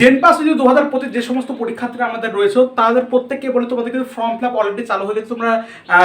Gen পাস যদি দু হাজার পঁচিশ, যে সমস্ত পরীক্ষার্থীরা আমাদের রয়েছে, তাদের প্রত্যেককে বলে তোমাদের কিন্তু ফর্ম ফিল আপ অলরেডি চালু হয়ে গেছে। তোমরা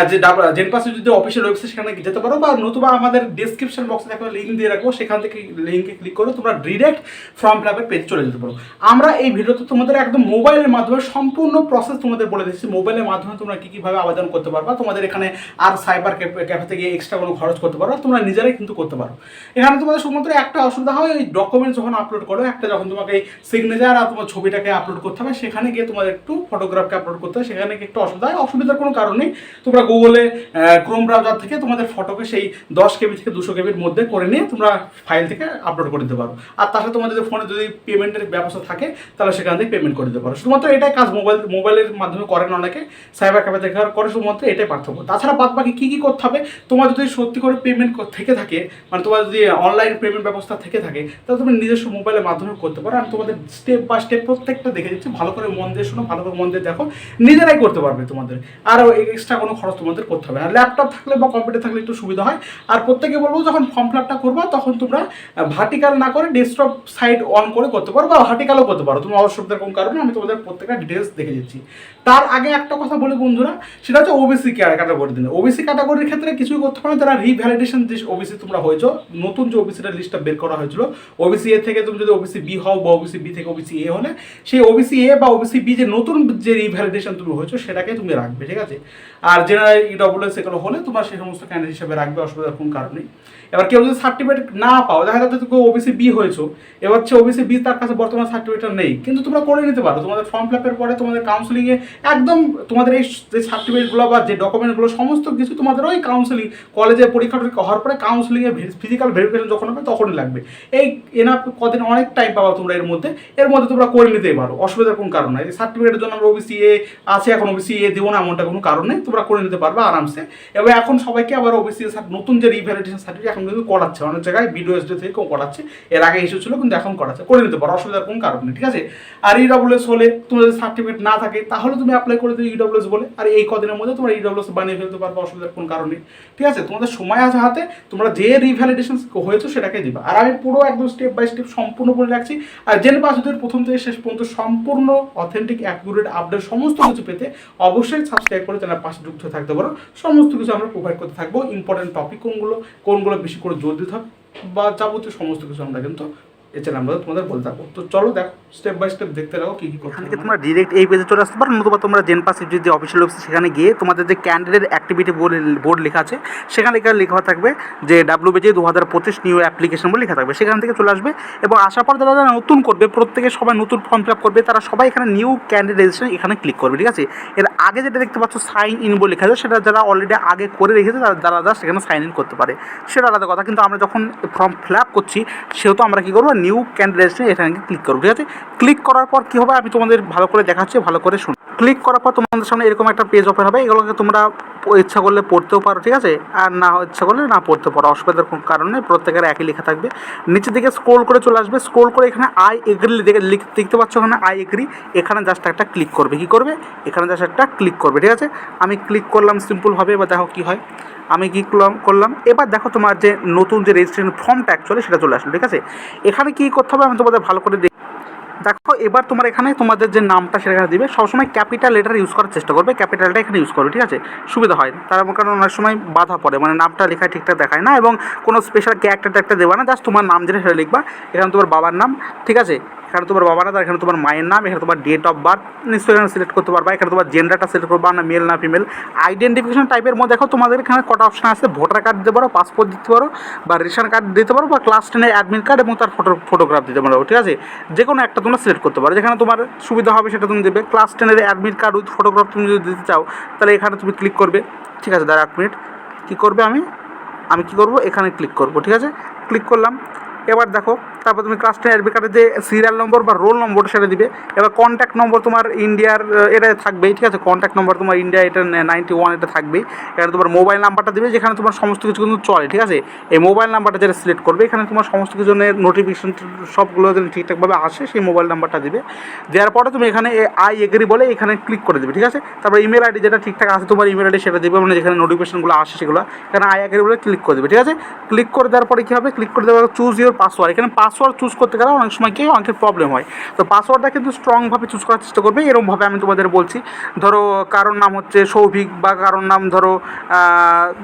যে জেন পাসে যদি অফিসিয়াল ওয়েবসাইট সেখানে যেতে পারো বা নতুবা আমাদের ডিসক্রিপশন বক্সে একটা লিঙ্ক দিয়ে রাখব সেখান থেকে লিঙ্কে ক্লিক করে, তোমরা ডিরেক্ট ফর্ম ফিল আপের পেজ চলে যেতে পারো। আমরা এই ভিডিওতে তোমাদের একদম মোবাইলের মাধ্যমে সম্পূর্ণ প্রসেস তোমাদের বলে দিচ্ছি। মোবাইলের মাধ্যমে তোমরা কী কীভাবে আবেদন করতে পারবা, তোমাদের এখানে আর সাইবার ক্যাফে থেকে এক্সট্রা কোনো খরচ করতে পারো তোমরা নিজেরাই কিন্তু করতে পারো। এখানে তোমাদের শুধুমাত্র একটা অসুবিধা হয় ওই ডকুমেন্ট যখন আপলোড করো, একটা যখন তোমাকে সিগনেচার আর তোমার ছবিটাকে আপলোড করতে হবে, সেখানে গিয়ে তোমাদের একটু ফটোগ্রাফকে আপলোড করতে হবে। সেখানে গিয়ে একটু অসুবিধা হয়। অসুবিধার কোনো কারণ নেই। তোমরা গুগলে ক্রোম ব্রাউজার থেকে তোমাদের ফটোকে সেই দশ কেবি থেকে দুশো কেবির মধ্যে করে নিয়ে তোমরা ফাইল থেকে আপলোড করে দিতে পারো। আর সাথে তোমাদের ফোনে যদি পেমেন্টের ব্যবস্থা থাকে, তাহলে সেখান থেকে পেমেন্ট করে দিতে পারো। শুধুমাত্র এটাই কাজ মোবাইল মোবাইলের মাধ্যমে করেন অনেকে। সাইবার ক্যাফে থেকে করে শুধুমাত্র এটাই পার্থক্য। তাছাড়া বাদ বাকি কী কী করতে হবে? তোমার যদি সত্যি করে পেমেন্ট থেকে থাকে মানে তোমার যদি অনলাইন পেমেন্ট ব্যবস্থা থেকে থাকে, তাহলে তুমি নিজস্ব মোবাইলের মাধ্যমে করতে পারো। আর তোমাদের স্টেপ বাই স্টেপ প্রত্যেকটা দেখে দিচ্ছি, ভালো করে মন দিয়ে শোনো, ভালো করে মন দিয়ে দেখো, নিজেরাই করতে পারবে তোমাদের। আর এক্সট্রা কোনো খরচ তোমাদের করতে হবে না। ল্যাপটপ থাকলে বা কম্পিউটার থাকলে একটু সুবিধা হয়। আর প্রত্যেকে বলব, যখন ফর্ম ফিলাপটা করব, তখন তোমরা ভার্টিক্যাল না করে ডেস্কটপ সাইড অন করে করতে পারো বা ভার্টিক্যালও করতে পারো। তোমার অসুবিধার কোনো কারণে আমি তোমাদের প্রত্যেকটা ডিটেলস দেখে দিচ্ছি। তার আগে একটা কথা বলি বন্ধুরা, সেটা হচ্ছে ওবিসি ক্যাটাগরি দিনে ওবিসি ক্যাটাগরির ক্ষেত্রে কিছুই করতে পারো যারা রিভ্যালিডেশন যে ওবিসি তোমরা হয়েছো, নতুন যে ওবিসিটার লিস্টটা বের করা হয়েছিল ওবিসি এ থেকে তুমি যদি ওবিসি বি হও বা ওবিসি বি থেকে ওবিসি এ হলে সেই ওবিসি এ বা ওবিসি বি যে নতুন যে রিভ্যালিডেশন তুমি হয়েছো সেটাকে তুমি রাখবে, ঠিক আছে? আর জেনারেল ইডব্লিউএস এগুলো হলে তোমার সেই সমস্ত ক্যান্ডিডেট হিসেবে রাখবে, অসুবিধার কোনো কারণ নেই। এবার কেউ যদি সার্টিফিকেট না পাও, দেখা যাচ্ছে তুমি ওবিসি বি হয়েছো, এবার হচ্ছে ওবিসি বি তার কাছে বর্তমান সার্টিফিকেট নেই, কিন্তু তোমরা করে নিতে পারো। তোমাদের ফর্ম ফিল আপের পরে তোমাদের কাউন্সিলিংয়ে একদম তোমাদের এই যে সার্টিফিকেটগুলো বা যে ডকুমেন্টগুলো সমস্ত কিছু তোমাদের ওই কাউন্সিলিং কলেজে পরীক্ষা টরীক্ষা হওয়ার পরে কাউন্সিলিংয়ে ফিজিক্যাল ভেরিফিকেশন যখন হবে তখনই লাগবে। এই এনাফ কদিন অনেক টাইম পাবা তোমরা এর মধ্যে এর মধ্যে তোমরা করে নিতেই পারো, অসুবিধার কোনো কারণ নাই। সার্টিফিকেটের জন্য আমরা ওবিসি এ আছে, এখন ওবিসি এ দেবো না, এমনটা কোনো কারণ নেই, তোমরা করে নিতে পারবে আরামসে। এবার এখন সবাইকে আবার ওবিসি নতুন যে রিভ্যালিডেশন সার্টিফিকেট এখন কিন্তু করাচ্ছে, অনেক জায়গায় ভিডিও এসডি থেকে করাচ্ছে। এর আগে ইস্যু ছিল, কিন্তু এখন করাচ্ছে। করে নিতে পারো, অসুবিধার কোনো কারণ নেই, ঠিক আছে? আর ইডব্লিউএস হলে তোমার যদি সার্টিফিকেট না থাকে, তাহলে তুমি অ্যাপ্লাই করে দিও ইডব্লিউএস বলে। আর এই কদিনের মধ্যে তোমরা ইডব্লিউএস বানিয়ে ফেলতে পারবে, অসুবিধার কোনো কারণ নেই, ঠিক আছে? তোমাদের সময় আছে হাতে, তোমরা যে রিভ্যালিডেশন হয়েছে সেটাকে দিবা। আর আমি পুরো একদম স্টেপ বাই স্টেপ সম্পূর্ণ বলে রাখছি। আর জেনে যদি প্রথম থেকে শেষ পর্যন্ত সম্পূর্ণ অথেন্টিক অ্যাকুরেট আপডেট সমস্ত কিছু পেতে অবশ্যই সাবস্ক্রাইব করে চ্যানেল পাশে যুক্ত থাকতে পারো। সমস্ত কিছু আমরা প্রোভাইড করতে থাকব। ইম্পর্টেন্ট টপিক কোনগুলো কোনগুলো বেশি করে জোর দিতে হবে বা যাবতীয় সমস্ত কিছু আমরা কিন্তু চ্যানেল আমরা তোমাদের বলতে থাকব তো চলো দেখো স্টেপ বাই স্টেপ দেখতে রাখো কী কী করতে থেকে তোমরা ডিরেক্ট এই পেজে চলে আসতে পারো নতুবা তোমরা জেন পাস যদি অফিসিয়াল ওয়েবসাইট সেখানে গিয়ে তোমাদের যে ক্যান্ডিডেট অ্যাক্টিভিটি বোর্ড লেখা আছে সেখানে লেখা লেখা থাকবে যে ডাব্লিউ বেজে দু হাজার পঁচিশ নিউ অ্যাপ্লিকেশন বলে লেখা থাকবে। সেখান থেকে চলে আসবে এবং আসার পর যারা যারা নতুন করবে প্রত্যেকে সবাই নতুন ফর্ম ফিল আপ করবে তারা সবাই এখানে নিউ ক্যান্ডিডেট এখানে ক্লিক করবে ঠিক আছে? এর আগে যেটা দেখতে পাচ্ছ সাইন ইন বলে লেখা আছে সেটা যারা অলরেডি আগে করে রেখেছে তারা যারা যা সেখানে সাইন ইন করতে পারে। সেটা আলাদা কথা কিন্তু আমরা যখন ফর্ম ফিল আপ করছি সেহেতু আমরা কী করব? নিউ ক্যান্ডিডেট এখানে ক্লিক করব ঠিক আছে? ক্লিক করার পর কী হবে? আমি তোমাদের ভালো করে দেখাচ্ছি, ভালো করে শুনো। ক্লিক করার পর তোমাদের সামনে এরকম একটা পেজ ওপেন হবে। এগুলোকে তোমরা ইচ্ছা করলে পড়তেও পারো, ঠিক আছে? আর না ইচ্ছা করলে না পড়তে পারো, অসুবিধার কোনো কারণ প্রত্যেকের একই লেখা থাকবে। নিচের দিকে স্ক্রোল করে চলে আসবে। স্ক্রোল করে এখানে আই এগ্রি দেখে দেখতে পাচ্ছ ওখানে আই এগ্রি এখানে জাস্ট একটা ক্লিক করবে। কী করবে? এখানে জাস্ট একটা ক্লিক করবে, ঠিক আছে? আমি ক্লিক করলাম সিম্পলভাবে এবার দেখো কী হয়। আমি কী করলাম এবার দেখো তোমার যে নতুন যে রেজিস্ট্রেশন ফর্মটা অ্যাকচুয়ালি সেটা চলে আসলো, ঠিক আছে? এখানে কী করতে হবে? আমি তোমাদের ভালো করে দেখি, এবার তোমার এখানে তোমাদের যে নামটা সেটা দিবে। সবসময় ক্যাপিটাল লেটার ইউজ করার চেষ্টা করবে ক্যাপিটালটা এখানে ইউজ করবে, ঠিক আছে? সুবিধা হয়। তার কারণ অনেক সময় বাধা পড়ে মানে নামটা লেখা ঠিকঠাক দেখায় না এবং কোনো স্পেশাল ক্যারেক্টার ট্যাক্টার দেবে না জাস্ট তোমার নাম যেটা সেটা লিখবা। এখানে তোমার বাবার নাম, ঠিক আছে? এখানে তোমার বাবার নাম এখানে তোমার মায়ের নাম, এখানে তোমার ডেট অফ বার্থ নিশ্চয়ই এখানে সিলেক্ট করতে পারবা। এখানে তোমার জেন্ডারটা সিলেক্ট করবা, না মেল না ফিমেল আইডেন্টিফিকেশন টাইপের মধ্যে দেখো, তোমাদের এখানে কটা অপশন আছে। ভোটার কার্ড দিতে পারো পাসপোর্ট দিতে পারো বা রেশন কার্ড দিতে পারো বা ক্লাস টেনের অ্যাডমিট কার্ড এবং তার ফটো ফটোগ্রাফ দিতে পারো, ঠিক আছে? যে কোনো একটা তোমরা সিলেক্ট করতে পারো। যেখানে তোমার সুবিধা হবে সেটা তুমি দেবে। ক্লাস টেনের অ্যাডমিট কার্ড উইথ ফটোগ্রাফ তুমি যদি দিতে চাও, তাহলে এখানে তুমি ক্লিক করবে। ঠিক আছে দাঁড়া এক মিনিট কী করবে আমি? আমি কী করব? এখানে ক্লিক করব। ঠিক আছে? ক্লিক করলাম। এবার দেখো, তারপর তুমি ক্লাস টেন অ্যাডমিট কার্ডের যে সিরিয়াল নম্বর বা রোল নম্বর সেটা দিবে, এবার কন্ট্যাক্ট নম্বর তোমার ইন্ডিয়ার এটা থাকবেই, ঠিক আছে? কন্ট্যাক্ট নম্বর তোমার ইন্ডিয়া এটা নাইনটি ওয়ান এটা থাকবেই। এখানে তোমার মোবাইল নাম্বারটা দিবে, যেখানে তোমার সমস্ত কিছু কিন্তু চলে, ঠিক আছে? এই মোবাইল নাম্বারটা যেটা সিলেক্ট করবে, এখানে তোমার সমস্ত কিছু নোটিফিকেশন সবগুলো যেন ঠিকঠাকভাবে আসে, সেই মোবাইল নাম্বারটা দিবে। দেওয়ার পরে তুমি এখানে আই এগ্রি বলে এখানে ক্লিক করে দেবে, ঠিক আছে? তারপর ইমেল আইডি যেটা ঠিকঠাক আছে, তোমার ইমেল আইডি সেটা দেবে মানে যেখানে নোটিফিকেশনগুলো আসে সেগুলো। এখানে আই এগ্রি বলে ক্লিক করে দেবে, ঠিক আছে? ক্লিক করে দেওয়ার পরে কী হবে? ক্লিক করে দেওয়ার চুজ ইউর পাসওয়ার্ড এখানে পাসওয়ার্ড চুজ করতে গেলে অনেক সময় কি অনেকের প্রবলেম হয়। তো পাসওয়ার্ডটা কিন্তু স্ট্রংভাবে চুজ করার চেষ্টা করবে। এরকমভাবে আমি তোমাদের বলছি। ধরো, কারোর নাম হচ্ছে সৌভিক বা কারোর নাম ধরো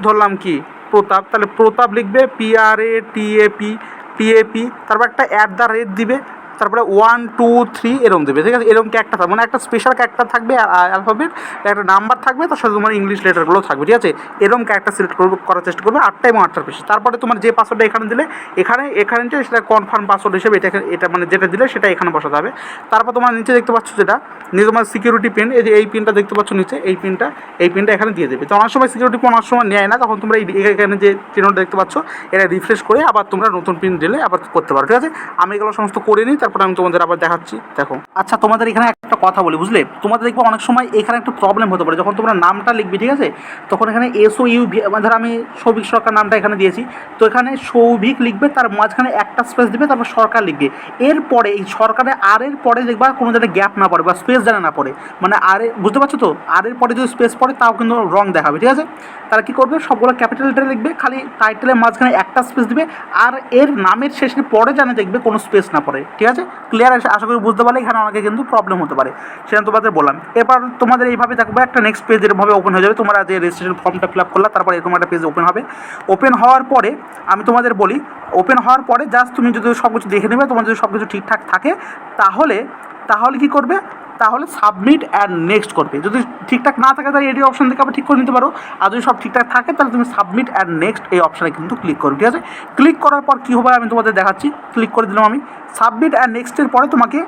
ধরলাম কি, প্রতাপ। তাহলে প্রতাপ লিখবে P R A R A T A P T A P তারপর একটা অ্যাট দ্য রেট দিবে। তারপরে ওয়ান টু থ্রি এরকম দেবে, ঠিক আছে? এরকম ক্যারেক্টার থাকবে। মানে একটা স্পেশাল ক্যারেক্টার থাকবে অ্যালফাবেট একটা নাম্বার থাকবে, তার সাথে তোমার ইংলিশ লেটারগুলো থাকবে, ঠিক আছে? এরকম ক্যারেক্টার সিলেক্ট করবে, করার চেষ্টা করবে, আটটা এবং আটটার বেশি। তারপরে তোমার যে পাসওয়ার্ডটা এখানে দিলে, এখানে এখানে সেটা কনফার্ম পাসওয়ার্ড হিসেবে এটা এটা মানে যেটা দিলে সেটা এখানে বসাতে হবে। তারপর তোমার নিচে দেখতে পাচ্ছ যেটা, নিচে তোমার সিকিউরিটি পিন এই যে এই পিনটা দেখতে পাচ্ছ নিচে, এই পিনটা এই পিনটা এখানে দিয়ে দেবে। তো অনেক সময় সিকিউরিটি পিন অনেক সময় নেয় না, তখন তোমরা এই এখানে যে চিহ্নটা দেখতে পাচ্ছ, এটা রিফ্রেশ করে আবার তোমরা নতুন পিন দিলে আবার করতে পারো, ঠিক আছে? আমি এগুলো সমস্ত করে নিই তারপরে আমি তোমাদের আবার দেখাচ্ছি, দেখো। আচ্ছা তোমাদের এখানে একটা কথা বলি, বুঝলে? তোমাদের দেখবে অনেক সময় এখানে একটা প্রবলেম হতে পারে। যখন তোমরা নামটা লিখবে, ঠিক আছে? তখন এখানে এসও ইউ ধর আমি সৌভিক সরকার নামটা এখানে দিয়েছি। তো এখানে সৌভিক লিখবে, তার মাঝখানে একটা স্পেস দিবে, তারপর সরকার লিখবে। এরপরে, এই সরকারে আর এর পরে দেখবা কোনো জায়গায় গ্যাপ না পড়ে বা স্পেস যেন না পড়ে। মানে আর বুঝতে পারছ তো? আর এর পরে যদি স্পেস পড়ে, তাও কিন্তু রং দেখাবে, ঠিক আছে? তারা কী করবে? সবগুলো ক্যাপিটাল লেটারে লিখবে, খালি টাইটেলের মাঝখানে একটা স্পেস দিবে। আর এর নামের শেষে পরে জানে দেখবে কোনো স্পেস না পড়ে, ঠিক আছে? ক্লিয়ার আশা করি বুঝতে পারলে এখানে অনেকে কিন্তু প্রবলেম হতে পারে। সেটা তোমাদের বললাম। এবার তোমাদের এইভাবে দেখব একটা নেক্সট পেজ এরভাবে ওপেন হয়ে যাবে, তোমরা যে রেজিস্ট্রেশন ফর্মটা ফিল আপ করলা, তারপর এরকম একটা পেজ ওপেন হবে। ওপেন হওয়ার পরে আমি তোমাদের বলি ওপেন হওয়ার পরে জাস্ট তুমি যদি সব কিছু দেখে নেবে তোমার যদি সব কিছু ঠিকঠাক থাকে, তাহলে তাহলে কি করবে? তাহলে সাবমিট অ্যান্ড নেক্সট করবে। যদি ঠিকঠাক না থাকে তাহলে এডি অপশান থেকে আবার ঠিক করে নিতে পারো। আর যদি সব ঠিকঠাক থাকে, তাহলে তুমি সাবমিট অ্যান্ড নেক্সট এই অপশানে কিন্তু ক্লিক করবে। ঠিক আছে? ক্লিক করার পর কী হবে আমি তোমাদের দেখাচ্ছি। ক্লিক করে দিলাম আমি। সাবমিট অ্যান্ড নেক্সটের পরে তোমাকে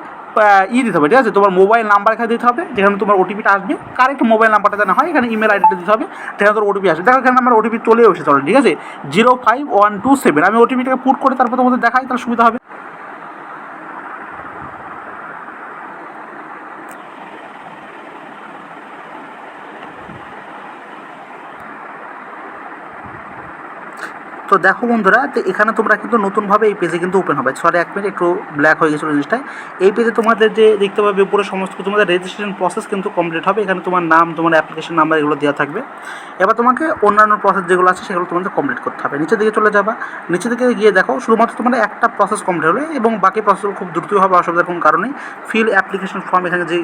ই দিতে হবে। ঠিক আছে? তোমার মোবাইল নাম্বার এখানে দিতে হবে। যেখানে তোমার ওটিপিটা আসবে। কারেক্ট মোবাইল নাম্বারটা জানা হয়, এখানে ইমেল আইডিটা দিতে হবে। যেখানে তোর ওটিপি আসবে। দেখো এখানে আমার ওটিপি চলে এসেছে ঠিক আছে? Zero five one two seven আমি ওটিপিটাকে পুট করে তারপর তোমাদের দেখাই, তাহলে সুবিধা হবে। তো দেখো বন্ধুরা, তো এখানে তোমরা কিন্তু নতুনভাবে এই পেজে কিন্তু ওপেন হবে। সরি এক মিনিট একটু ব্ল্যাক হয়ে গেছিল জিনিসটা এই পেজে তোমাদের যে দেখতে পাবে, উপরে সমস্ত তোমাদের রেজিস্ট্রেশন প্রসেস কিন্তু কমপ্লিট হবে। এখানে তোমার নাম, তোমার অ্যাপ্লিকেশন নাম্বার এগুলো দেওয়া থাকবে। এবার তোমাকে অন্যান্য প্রসেস যেগুলো আছে, সেগুলো তোমাদের কমপ্লিট করতে হবে। নিচের দিকে চলে যাবা। নিচের দিকে গিয়ে দেখো, শুধুমাত্র তোমার একটা প্রসেস কমপ্লিট হলো এবং বাকি প্রসেসগুলো খুব দ্রুতই হবে, অসুবিধার কোনো কারণেই ফিল অ্যাপ্লিকেশন ফর্ম এখানে যে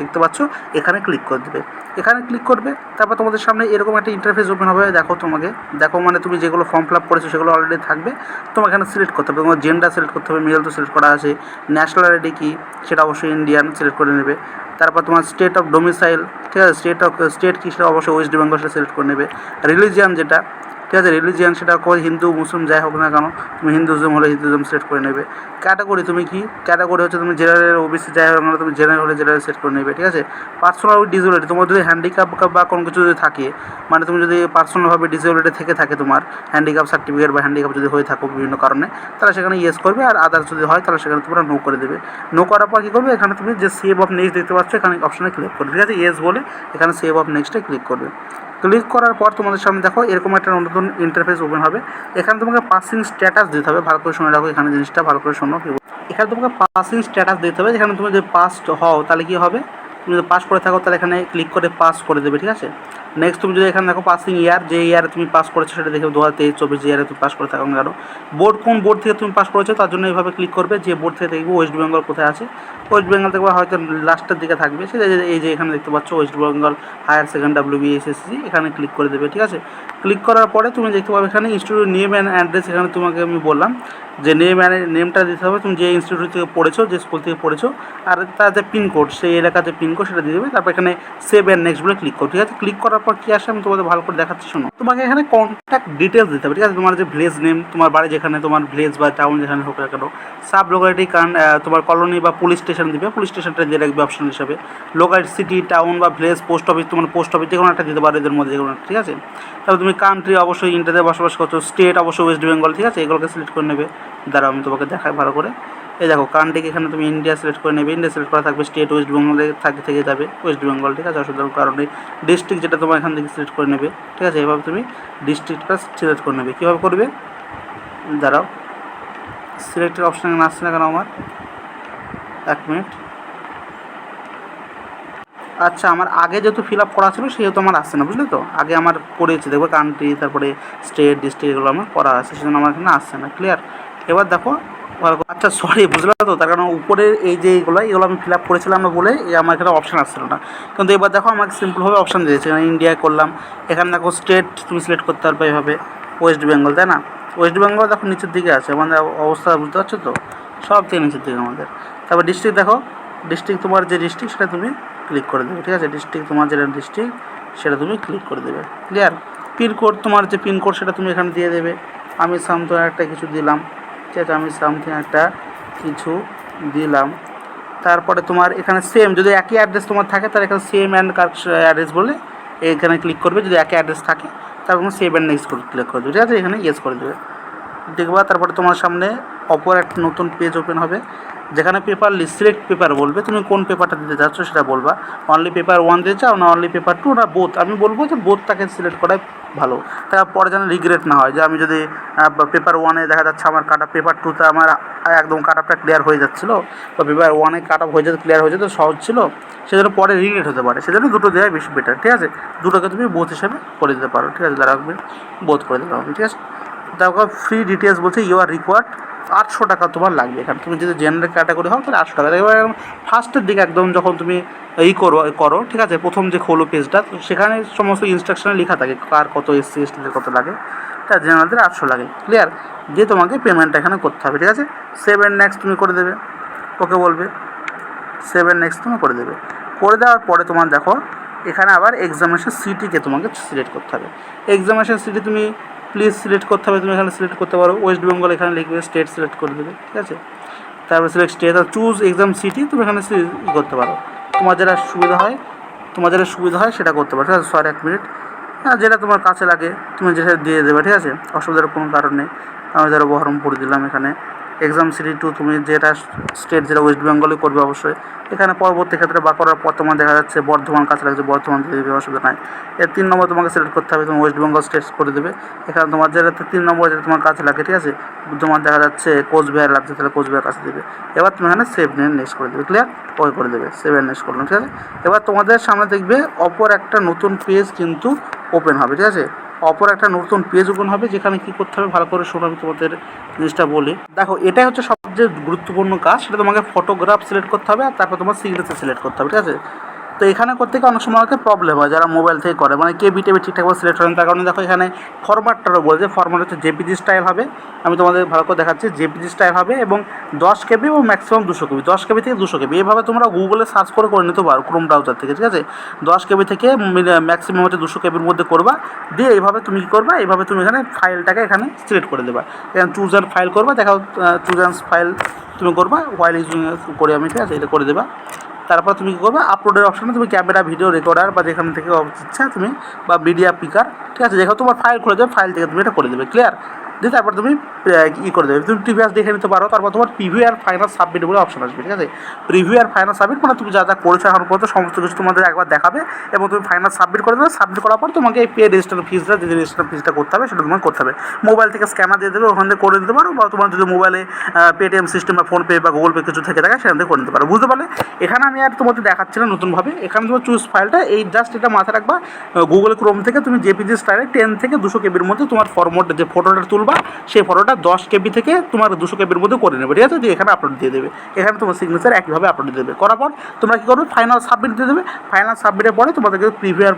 দেখতে পাচ্ছ, এখানে ক্লিক করে দেবে। এখানে ক্লিক করবে, তারপর তোমাদের সামনে এরকম একটা ইন্টারফেস ওপেন হবে। দেখো তোমাকে, দেখো মানে তুমি যেগুলো ফর্ম আপ করেছ, সেগুলো অলরেডি থাকবে। তোমার এখানে সিলেক্ট করতে হবে। তোমার জেন্ডার সিলেক্ট করতে হবে মেল তো সিলেক্ট করা আছে। ন্যাশনাল আইডি কি, সেটা অবশ্যই ইন্ডিয়ান সিলেক্ট করে নেবে। তারপর তোমার স্টেট অফ ডোমিসাইল ঠিক আছে? স্টেট অফ স্টেট কী, সেটা অবশ্যই ওয়েস্ট বেঙ্গল সেটা সিলেক্ট করে নেবে। রিলিজিয়ান যেটা ঠিক আছে রিলিজিয়ান সেটা কো হিন্দু, মুসলিম, যাই হোক না কেন, তুমি হিন্দুজম হলে হিন্দুজম সেট করে নেবে। ক্যাটাগরি তুমি কি? ক্যাটাগরি হচ্ছে তুমি জেনারেল ওবিসি যাই হোক না তুমি জেনারেল হলে জেনারেল সেট করে নেবে, ঠিক আছে? পার্সোনাল ডিসেবিলিটি তোমার যদি হ্যান্ডিক্যাপ বা কোনো কিছু যদি থাকে মানে তুমি যদি পার্সোনালভাবে ডিসেবিলিটি থেকে থাকে তোমার হ্যান্ডিক্যাপ সার্টিফিকেট বা হ্যান্ডিক্যাপ যদি হয়ে থাকো বিভিন্ন কারণে, তাহলে সেখানে ইয়েস করবে, আর আদার্স যদি হয়, তাহলে সেখানে তোমরা নো করে দেবে। নো করার পর কী করবে? এখানে তুমি যে সেভ অফ নেক্সট দেখতে পাচ্ছ, এখানে অপশানে ক্লিক করবে, ঠিক আছে? ইয়েস বলে এখানে সেভ অফ নেক্সটে ক্লিক করবে। ক্লিক করার পর তোমাদের সামনে দেখো, এরকম একটা নতুন ইন্টারফেস ওপেন হবে। এখানে তোমাকে পাসিং স্ট্যাটাস দিতে হবে। ভালো করে শুনে রাখো এখানে জিনিসটা, ভালো করে শোনো। এখানে তোমাকে পাসিং স্ট্যাটাস দিতে হবে। যেখানে তুমি যদি পাস হও, তাহলে কি হবে? তুমি যদি পাস করে থাকো, তাহলে এখানে ক্লিক করে পাস করে দেবে, ঠিক আছে? নেক্সট তুমি যদি এখানে দেখো পাসিং ইয়ার যে ইয়ারে তুমি পাস করেছ সেটা দেখে দু হাজার তেইশ, চব্বিশ ইয়ারে তুমি পাস করে থাকো কেন? বোর্ড কোন বোর্ড থেকে তুমি পাস করেছ তার জন্য এইভাবে ক্লিক করবে, যে বোর্ড থেকে দেখব ওয়েস্ট বেঙ্গল কোথায় আছে। ওয়েস্ট বেঙ্গল দেখবে হয়তো লাস্টের দিকে থাকবে। সেটা যে- এই যে এখানে দেখতে পাচ্ছ West Bengal higher second W BSSC এখানে ক্লিক করে দেবে, ঠিক আছে? ক্লিক করার পরে তুমি দেখতে পাবে এখানে ইনস্টিটিউট নেম অ্যান্ড অ্যাড্রেস এখানে তোমাকে আমি বললাম, যে নেম নেমটা দিতে হবে, তুমি যে ইনস্টিটিউট থেকে পড়েছো, যে স্কুল থেকে পড়েছো, আর তার যে পিনকোড সেই এলাকার যে পিনকোড সেটা দিয়ে দেবে। তারপর এখানে সেভ অ্যান্ড নেক্সট বলে ক্লিক করো, ঠিক আছে? ক্লিক করার পর কী আসে আমি তোমাদের ভালো করে দেখাচ্ছি, শোনো। তোমাকে এখানে কন্ট্যাক্ট ডিটেলস দিতে হবে, ঠিক আছে? তোমার যে ভিলেজ নেম তোমার বাড়ি যেখানে, তোমার ভিলেজ বা টাউন যেখানে হোক কেন সাব লোকালিটি কারণ তোমার কলোনি বা পুলিশ স্টেশন দিবে। পুলিশ স্টেশনটা দিয়ে রাখবে অপশন হিসাবে। লোকাল সিটি টাউন বা ভিলেজ পোস্ট অফিস তোমার পোস্ট অফিস যে কোনো একটা দিতে পারো এদের মধ্যে যে কোনো ঠিক আছে? তারপর তুমি কান্ট্রি অবশ্যই ইন্ডিয়াতে বসবাস করছ স্টেট অবশ্যই ওয়েস্ট বেঙ্গল ঠিক আছে? এগুলোকে সিলেক্ট করে নেবে। দ্বারা আমি তোমাকে দেখাই ভালো করে। এই দেখো কান্ট্রিকে এখানে তুমি ইন্ডিয়া সিলেক্ট করে নেবে। ইন্ডিয়া সিলেক্ট করা থাকবে স্টেট ওয়েস্ট বেঙ্গলে থাকে থেকে যাবে। ওয়েস্ট বেঙ্গল ঠিক আছে? অসুবিধার কারণে ডিস্ট্রিক্ট যেটা তোমার এখান থেকে সিলেক্ট করে নেবে, ঠিক আছে? এভাবে তুমি ডিস্ট্রিক্টটা সিলেক্ট করে নেবে। কীভাবে করবে? দাঁড়াও। সিলেক্টের অপশান আসছে না কেন আমার? এক মিনিট আচ্ছা আমার আগে যেহেতু ফিল আপ করা ছিল, সেহেতু আমার আসছে না, বুঝলে তো? আগে আমার করেছি, দেখব কান্ট্রি তারপরে স্টেট ডিস্ট্রিক্ট এগুলো আমার করা আছে, সেজন্য আমার এখানে আসছে না ক্লিয়ার এবার দেখো আচ্ছা সরি বুঝলে তো? তার কারণ উপরের এই যে এইগুলো এগুলো আমি ফিল আপ করেছিলাম না বলে আমার এখানে অপশান আসছিল না। কিন্তু এবার দেখো আমাকে সিম্পলভাবে অপশান দিয়েছে। এখানে ইন্ডিয়া করলাম। এখানে দেখো স্টেট তুমি সিলেক্ট করতে পারবে এইভাবে ওয়েস্ট বেঙ্গল তাই না? ওয়েস্ট বেঙ্গল দেখো নিচের দিকে আছে। আমাদের অবস্থা বুঝতে পারছ তো? সব থেকে নিচের দিকে আমাদের। তারপর ডিস্ট্রিক্ট দেখো। ডিস্ট্রিক্ট তোমার যে ডিস্ট্রিক্ট সেটা তুমি ক্লিক করে দেবে, ঠিক আছে? ডিস্ট্রিক্ট তোমার যেটা ডিস্ট্রিক্ট সেটা তুমি ক্লিক করে দেবে। ক্লিয়ার পিনকোড তোমার যে পিনকোড সেটা তুমি এখানে দিয়ে দেবে। আমি সামথিং একটা কিছু দিলাম। আছে আমি সামথিং একটা কিছু দিলাম। তারপরে তোমার এখানে সেম যদি একই অ্যাড্রেস তোমার থাকে, তাহলে এখানে সেম অ্যান্ড অ্যাড্রেস বলে এখানে ক্লিক করবে, যদি একই অ্যাড্রেস থাকে তারপর সেভ অ্যান্ড নেক্সট করে ক্লিক করে দেবে। ঠিক আছে? এখানে ইয়েস করে দেবে। দেখবা, তারপরে তোমার সামনে অপর একটা নতুন পেজ ওপেন হবে, যেখানে পেপার সিলেক্ট পেপার বলবে। তুমি কোন পেপারটা দিতে চাচ্ছ সেটা বলবা। অনলি পেপার ওয়ান দিতে চাও না অনলি পেপার টু না বোথ আমি বলব যে বোথটাকে সিলেক্ট করাই ভালো। তার পরে যেন রিগ্রেট না হয় যে আমি যদি পেপার ওয়ানে দেখা যাচ্ছে আমার কাট আপ পেপার টুতে আমার একদম কাট আপটা ক্লিয়ার হয়ে যাচ্ছিল, বা পেপার ওয়ানে কাট আপ হয়ে যেতে ক্লিয়ার হয়ে যেত, সহজ ছিল, সেজন্য পরে রিগ্রেট হতে পারে। সেজন্য দুটো দেওয়াই বেশি বেটার ঠিক আছে? দুটোকে তুমি বোধ হিসেবে করে দিতে পারো, ঠিক আছে? যারা বোধ করে দিতে পারবে ঠিক আছে? তারপর ফ্রি ডিটেলস বলছে ইউ আর রিকোয়ার্ড আটশো টাকা তোমার লাগবে এখানে। তুমি যদি জেনারেল ক্যাটাগরি হও তাহলে আটশো টাকা। এবার ফার্স্টের দিকে একদম যখন তুমি এই করো করো, ঠিক আছে? প্রথম যে খোলো পেজটা সেখানে সমস্ত ইনস্ট্রাকশনে লেখা থাকে, কার কত এসসি এসটিদের কত লাগে। তা জেনারেলদের আটশো লাগে। ক্লিয়ার দিয়ে তোমাকে পেমেন্টটা এখানে করতে হবে, ঠিক আছে? সেভেন নেক্সট তুমি করে দেবে। ওকে বলবে। সেভেন নেক্সট তুমি করে দেবে। করে দেওয়ার পরে তোমার দেখো, এখানে আবার এক্সামিনেশন সিটিকে তোমাকে সিলেক্ট করতে হবে। এক্সামিনেশন সিটি তুমি প্লিজ সিলেক্ট করতে হবে, তুমি এখানে সিলেক্ট করতে পারো। ওয়েস্ট বেঙ্গল এখানে লিখবে স্টেট সিলেক্ট করে দেবে, ঠিক আছে? তারপরে সিলেক্ট স্টেট আর চুজ এক্সাম সিটি তুমি এখানে করতে পারো। তোমার যেটা সুবিধা হয়, তোমার যেটা সুবিধা হয় সেটা করতে পারো, ঠিক আছে? সরি এক মিনিট হ্যাঁ যেটা তোমার কাছে লাগে, তুমি যেটা দিয়ে দেবে, ঠিক আছে? অসুবিধার কোনো কারণ নেই। আমি ধরো বহরমপুর দিলাম এখানে। এক্সাম সিটি টু তুমি যেটা স্টেট যেটা ওয়েস্ট বেঙ্গলে করবে অবশ্যই। এখানে পরবর্তী ক্ষেত্রে বা করার পর দেখা যাচ্ছে বর্ধমান কাছে লাগছে, বর্ধমান দেবে অসুবিধা নাই। এর তিন নম্বর তোমাকে সিলেক্ট করতে হবে, তুমি ওয়েস্ট বেঙ্গল স্টেট করে দেবে। এখানে তোমার যেটা তিন নম্বর যেটা তোমার কাছে লাগে, ঠিক আছে? তোমার দেখা যাচ্ছে কোচবিহার লাগছে, তাহলে কোচবিহার কাছে দেবে। এবার তুমি এখানে সেভ নিয়ে নেক্সট করে দেবে ক্লিয়ার ওই করে দেবে সেভ নেক্সট করলাম ঠিক আছে? এবার তোমাদের সামনে দেখবে, অপর একটা নতুন পেজ কিন্তু ওপেন হবে, ঠিক আছে? অপর একটা নতুন পেজ ওপেন হবে, যেখানে কি করতে হবে, ভালো করে শোনো আমি তোমাদের জিনিসটা বলি। দেখো, এটাই হচ্ছে সবচেয়ে গুরুত্বপূর্ণ কাজ, সেটা তোমাকে ফটোগ্রাফ সিলেক্ট করতে হবে, আর তারপর তোমার সিগনেচার সিলেক্ট করতে হবে, ঠিক আছে? তো এখানে করতে গিয়ে অনেক সময় আমাকে প্রবলেম হয়, যারা মোবাইল থেকে করে। মানে কে বিটেবি ঠিকঠাকভাবে সিলেক্ট হয় তার কারণে দেখো এখানে ফরম্যাটটারও বলছে। ফরম্যাট হচ্ছে জেপিজি স্টাইল হবে। আমি তোমাদের ভালো করে দেখাচ্ছি জেপিজি স্টাইল হবে এবং দশ কেবি এবং ম্যাক্সিমাম দুশো কেবি। দশ কেবি থেকে দুশো কেবি। এভাবে তোমরা গুগলে সার্চ করে করে নিতে পারো ক্রোম ব্রাউজার থেকে, ঠিক আছে? দশ কেবি থেকে ম্যাক্সিমাম হচ্ছে দুশো কেবির মধ্যে করবা। দিয়ে এইভাবে তুমি কী করবা? এইভাবে তুমি এখানে ফাইলটাকে এখানে সিলেক্ট করে দেবা। এখানে চুজ ফাইল করবা। দেখাও চুজ ফাইল তুমি করবা। ইউজিং করে আমি, ঠিক আছে? এটা করে দেবা। তারপর তুমি কী করবে? আপলোডের অপশানে তুমি ক্যামেরা ভিডিও রেকর্ডার বা যেখান থেকে ইচ্ছা তুমি বা মিডিয়া পিকার ঠিক আছে? যেখানে তোমার ফাইল খুলে দেবে ফাইল থেকে তুমি এটা করে দেবে ক্লিয়ার দিয়ে তারপর তুমি ই করে দেবে। তুমি প্রিভিয়াস দেখে নিতে পারো, তারপর তোমার প্রিভিউ আর ফাইনাল সাবমিট বলে অপশন আসবে, ঠিক আছে? প্রিভিউ আর ফাইনাল সাবমিট মানে তুমি যা যা করেছ এখন পর্যন্ত, সমস্ত কিছু তোমাদের একবার দেখাবে এবং তুমি ফাইনাল সাবমিট করে দেবে। সাবমিট করার পর তোমাকে এই পে রেজিস্ট্রেশন ফিজটা যে রেজিস্ট্রেশন ফিজটা করতে হবে, সেটা তোমাকে করতে হবে। মোবাইল থেকে স্ক্যানার দিয়ে দেবে, ওখান থেকে করে দিতে পারো, বা তোমার যদি মোবাইলে পেটিএম সিস্টেম বা ফোনপে বা গুগল পে কিছু থেকে থাকে, সেখান থেকে করে নিতে পারো। বুঝতে পারলে? এখানে আমি আর তোমাদের দেখাচ্ছি না নতুনভাবে। এখানে তোমার চুজ ফাইলটা এই জাস্ট এটা মাথায় রাখবা গুগল ক্রোম থেকে তুমি জেপিজি স্টাইলে টেন থেকে দুশো কেবির মধ্যে তোমার ফরম্যাট যে ফটোটা তুলবা সেই ফটোটা দশ কেবি থেকে তোমার দুশো কেবির মধ্যে করে নেবে, ঠিক আছে? দিয়ে এখানে আপলোড দিয়ে দেবে। এখানে তোমার সিগনেচার একইভাবে আপলোড দিয়ে দেবে। করার পর তোমরা কী করবে? ফাইনাল সাবমিট দিয়ে দেবে। ফাইনাল সাবমিটের পরে তোমাদেরকে প্রিভিয়ার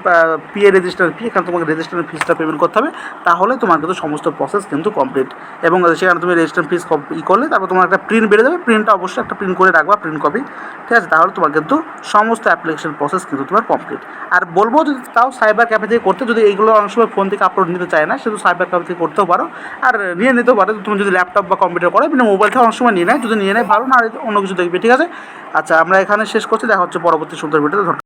পিএ রেজিস্টার ফি এখানে তোমাকে রেজিস্ট্রেশন ফিসটা পেমেন্ট করতে হবে। তাহলে তোমার কিন্তু সমস্ত প্রসেস কিন্তু কমপ্লিট এবং সেখানে তুমি রেজিস্ট্রেশন ফিস ই করলে তারপর তোমার একটা প্রিন্ট বেড়ে যাবে। প্রিন্টটা অবশ্যই একটা প্রিন্ট করে রাখবা প্রিন্ট কপি ঠিক আছে? তাহলে তোমার কিন্তু সমস্ত অ্যাপ্লিকেশন প্রসেস কিন্তু তোমার কমপ্লিট আর বলব যদি তাও সাইবার ক্যাফে থেকে করতে, যদি এইগুলো অনেক সময় ফোন থেকে আপলোড নিতে চায় না শুধু সাইবার ক্যাফে থেকে করতেও পারো। আর নিয়ে নিতে পারে। তুমি যদি ল্যাপটপ বা কম্পিউটার করো এমনি মোবাইল অনেক সময় নিয়ে নেয়। যদি নিয়ে নেয়, ভালো, না অন্য কিছু দেখবে। ঠিক আছে? আচ্ছা আমরা এখানে শেষ করছি। দেখা হচ্ছে পরবর্তী সুন্দর ভিডিওতে